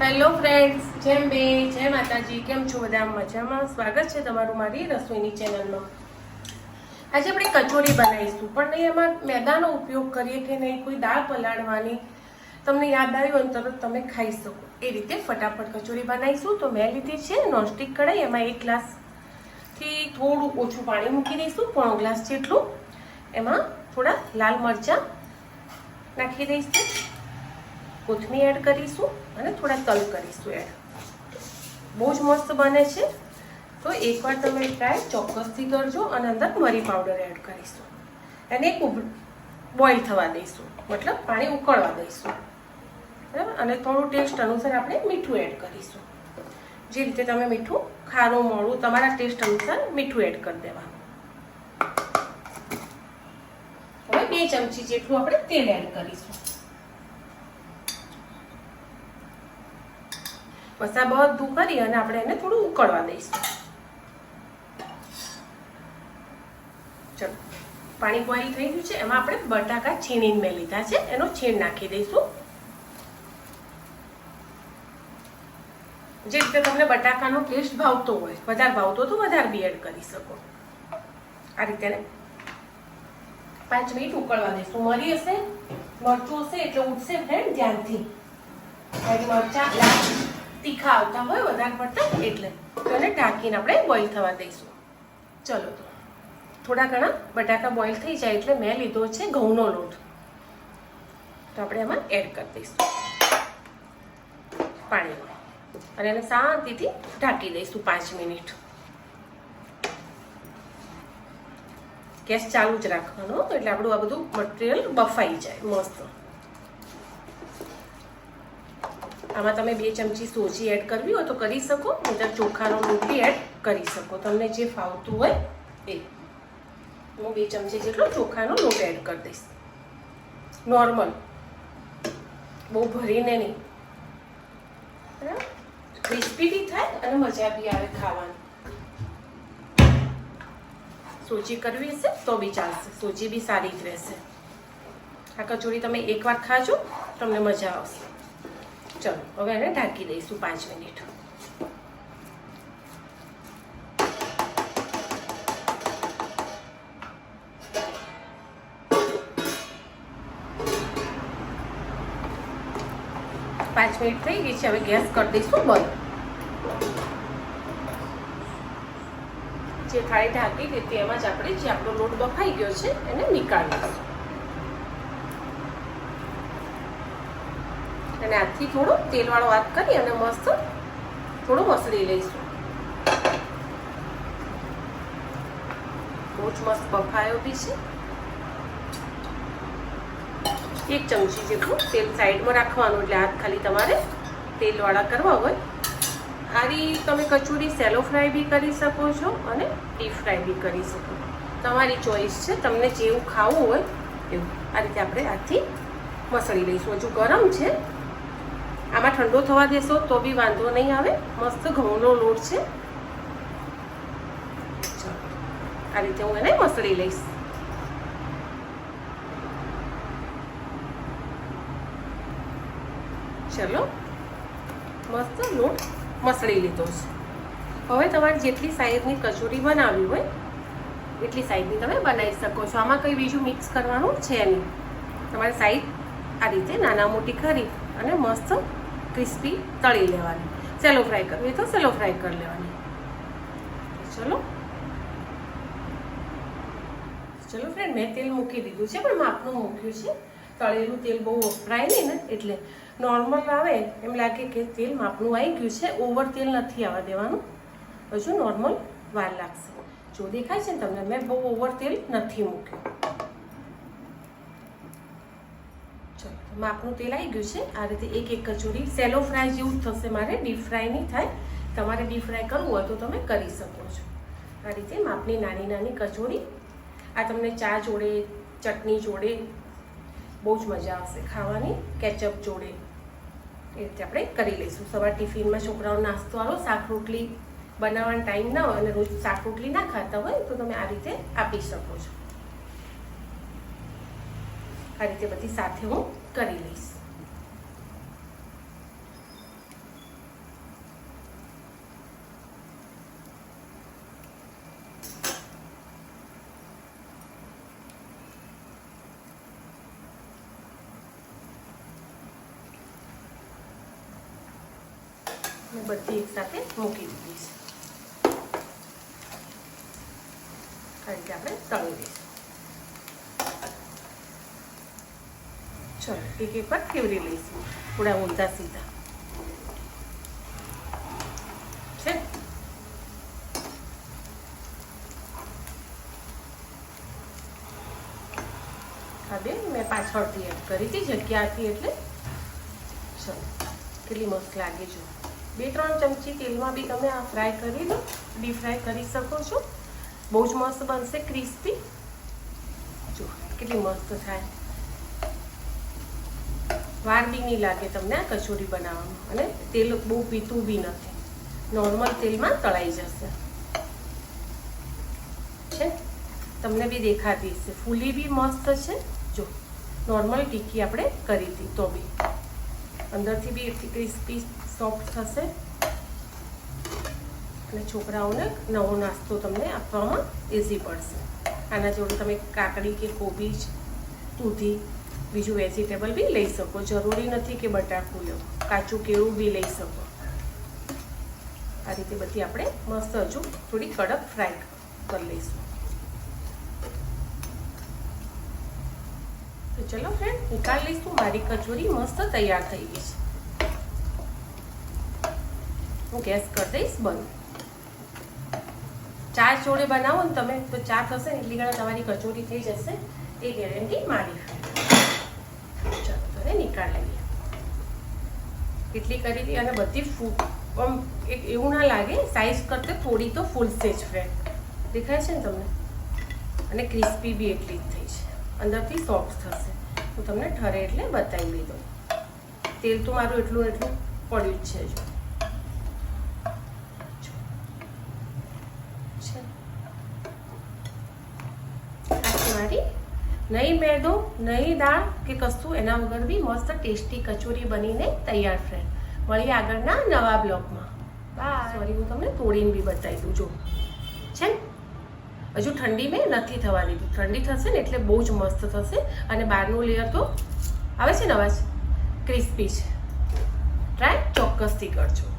Hello friends જેમ બે જય માતાજી, કેમ છો બધા? મજામાં? સ્વાગત છે તમારું મારી રસોઈની ચેનલમાં આજે આપણે કચોરી બનાવીશું. પણ નહીં એમાં મેદાનો ઉપયોગ કરીએ કે નહીં, કોઈ દાળ પલાળવાની, તમને યાદ આવ્યું તરત તમે ખાઈ શકો. એ રીતે ફટાફટ કચોરી બનાવીશું. તો મેં લીધી છે નોનસ્ટિક કઢાઈ. એમાં એક ગ્લાસથી થોડું ઓછું પાણી મૂકી દઈશું. પોણો ગ્લાસ જેટલું. એમાં થોડા લાલ મરચાં નાખી દઈશું. કોથમીર એડ કરીશું અને થોડા તલ કરીશું એડ. બહુ જ મસ્ત બને છે. તો એકવાર તમે ટ્રાય ચોક્કસથી કરજો અને અંદર મરી પાવડર એડ કરીશું. એને એક બોઇલ થવા દઈશું. મતલબ પાણી ઉકળવા દઈશું. બરાબર? અને થોડું ટેસ્ટ અનુસાર આપણે મીઠું એડ કરીશું. જે રીતે તમે મીઠું, ખારું મોડું તમારા ટેસ્ટ અનુસાર મીઠું એડ કરી દેવાનું. હવે બે ચમચી જેટલું આપણે તેલ એડ કરીશું. બસ આ બધું કરી અને આપણે એને થોડું ઉકળવા દઈશું. ચલો, પાણી બોઇલ થઈ ગયું છે. એમાં આપણે બટાકા છીણીને મેં લીધા છે. એનો છીણ નાખી દઈશું. જે રીતે તમને બટાકાનો ટેસ્ટ ભાવતો હોય, વધારે ભાવતો તો વધારે બી એડ કરી શકો. આ રીતે ને પાંચ મિનિટ ઉકળવા દઈશું. મરી હશે, મરચું હશે એટલે ઉઠશે ફ્રેન્ડ ધ્યાનથી. મરચા, લાલ. તીખા આવતા હોય, વધારે પડતા, એટલે તો એને ઢાંકીને આપણે બોઇલ થવા દઈશું. ચલો તો, થોડા ઘણા બટાકા બોઇલ થઈ જાય એટલે મેં લીધો છે ઘઉંનો લોટ. તો આપણે એમાં એડ કરી દઈશું. પાણીમાં. અને એને શાંતિથી ઢાંકી દઈશું પાંચ મિનિટ. ગેસ ચાલુ જ રાખવાનો, એટલે આપણું આ બધું મટીરિયલ બફાઈ જાય, મસ્ત. આમાં તમે બે ચમચી સોજી એડ કરવી હોય તો કરી શકો નહીતર ચોખાનો લોટ બી એડ કરી શકો. તમને જે ફાવતું હોય એ. હું બે ચમચી જેટલો ચોખાનો લોટ એડ કરી દઈશ. નોર્મલ બહુ ભરીને નહીં. ક્રિસ્પી બી થાય અને મજા બી આવે ખાવાની. સોજી કરવી હશે તો બી ચાલશે. સોજી બી સારી જ રહેશે. આ કચોરી તમે એકવાર ખાજો, તમને મજા આવશે. ચલો, હવે એને ઢાંકી દઈશું પાંચ મિનિટ. પાંચ મિનિટ થઈ ગઈ છે, હવે ગેસ કરી દઈશું બંધ. જે થાળી ઢાંકી હતી તેમાં જ આપણે જે આપણો લોટ બફાઈ ગયો છે, એને નીકાળીશું અને આથી થોડો તેલવાળો વાત કરી અને મસ્ત થોડું મસળી લઈશું. બહુ જ મસ્ત બફાયો બી છે. એક ચમચી જેટલું તેલ સાઈડમાં રાખવાનું એટલે હાથ ખાલી તમારે તેલવાળા કરવા હોય. આરી તમે કચોરી સેલો ફ્રાય બી કરી શકો છો અને ડીપ ફ્રાય બી કરી શકો. તમારી ચોઈસ છે, તમને જેવું ખાવું હોય એવું. આ રીતે આપણે હાથથી મસળી લઈશું. હજુ ગરમ છે આમાં ઠંડો થવા દેશો તો બી વાંધો નહીં આવે. મસ્ત ઘઉંનો લોટ છે. આ રીતે હું એને મસળી લઈશ. ચલો, મસ્ત લોટ મસળી લીધો છે. હવે તમારે જેટલી સાઈઝની કચોરી બનાવવી હોય, એટલી સાઈઝની તમે બનાવી શકો છો. આમાં કંઈ બીજું મિક્સ કરવાનું છે નહીં. તમારે સાઈઝ આ રીતે નાના મોટી કરી અને મસ્ત ક્રિસ્પી તળી લેવાની. સેલો ફ્રાય કરવી તો સેલો ફ્રાય કરી લેવાની. ચલો. ચલો ફ્રેન્ડ મેં તેલ મૂકી દીધું છે, પણ માપનું મૂક્યું છે. તળેલું તેલ બહુ વપરાય નહીં ને, એટલે નોર્મલ આવે એમ લાગે કે તેલ માપનું આવી ગયું છે ઓવર તેલ નથી આવવા દેવાનું. હજુ નોર્મલ વાર લાગશે. જો દેખાય છે ને તમને, મેં બહુ ઓવર તેલ નથી મૂક્યું ચલો માપનું તેલ આવી ગયું છે. આ રીતે એક એક કચોરી સેલો ફ્રાય જેવું થશે મારે. ડીપ ફ્રાય નહીં થાય. તમારે ડીપ ફ્રાય કરવું હોય તો તમે કરી શકો છો. આ રીતે માપની નાની નાની કચોરી. આ તમને ચા જોડે, ચટણી જોડે, બહુ જ મજા આવશે ખાવાની. કેચઅપ જોડે. એ રીતે આપણે કરી લઈશું. સવાર ટિફિનમાં છોકરાઓ નાસ્તો આવો શાક રોટલી બનાવવાનો ટાઈમ ના હોય અને રોજ શાક રોટલી ના ખાતા હોય તો તમે આ રીતે આપી શકો છો. આ રીતે બધી સાથે હું કરી લઈશ. બધી એક સાથે મૂકી દીધી છે કારણ કે આપણે તળી દઈશું ચલો એક એક વાર ફેવરી લઈશું? થોડા ઊંધા સીધા. છે? હા બેન, મેં પાછળથી એડ કરી હતી, જગ્યાથી એટલે. ચલો, કેટલી મસ્ત લાગે છે. બે ત્રણ ચમચી તેલમાં બી તમે આ ફ્રાય કરી દો ડીપ ફ્રાય કરી શકો છો. બહુ જ મસ્ત બનશે ક્રિસ્પી. જો કેટલી મસ્ત થાય. વાર બી નહીં લાગે તમને આ કચોરી બનાવવામાં. અને તેલ બહુ પીતું બી નથી. નોર્મલ તેલમાં તળાઈ જશે. છે? તમને બી દેખાતી હશે. ફૂલી બી મસ્ત છે. જો નોર્મલ ટીકી આપણે કરી હતી તો બી. અંદરથી બી એટલી ક્રિસ્પી સોફ્ટ થશે. અને છોકરાઓને નવો નાસ્તો તમને આપવામાં ઇઝી પડશે. આના જોડે તમે કાકડી કે કોબીજ, દૂધી બીજું વેજીટેબલ બી લઈ શકો. જરૂરી નથી કે બટાકું લો. કાચું કેળું બી લઈ શકો. આ રીતે બધી આપણે મસ્ત હજુ થોડી કડક ફ્રાય કરી લઈશું. તો ચલો ફ્રેન્ડ નિકાલ લઈશું. મારી કચોરી મસ્ત તૈયાર થઈ ગઈ છે. હું ગેસ કરી દઈશ, બંધ. ચા જોડે બનાવો ને તમે, તો ચા થશે ને, એટલી ઘણા તમારી કચોરી થઈ જશે. એ ગેરંટી મારી તો નિકાળ લઈએ કેટલી કરી અને બધી આમ એક એવું ના લાગે સાઈઝ કરતાં થોડી તો ફૂલશે જ ફ્રેન્ડ દેખાય છે ને તમને? અને ક્રિસ્પી બી એટલી જ થઈ છે. અંદરથી સોફ્ટ થશે. હું તમને ઠરે એટલે બતાવી દીધું તેલ તો મારું એટલું એટલું પડ્યું જ છે જો. મારી નહીં મેદો નહીં દાળ કે કશું એના વગર બી મસ્ત ટેસ્ટી કચોરી બનીને તૈયાર ફ્રેન્ડ મળીએ આગળના નવા બ્લોગમાં. બા સોરી હું તમને તોડીને બી બતાવી દઉં. જો. છે ને? હજુ ઠંડી મેં નથી થવા દીધી. ઠંડી થશે ને એટલે બહુ જ મસ્ત થશે. અને બહારનું લેયર તો આવે છે ને અવાજ? ક્રિસ્પી છે. ટ્રાય ચોક્કસથી કરજો.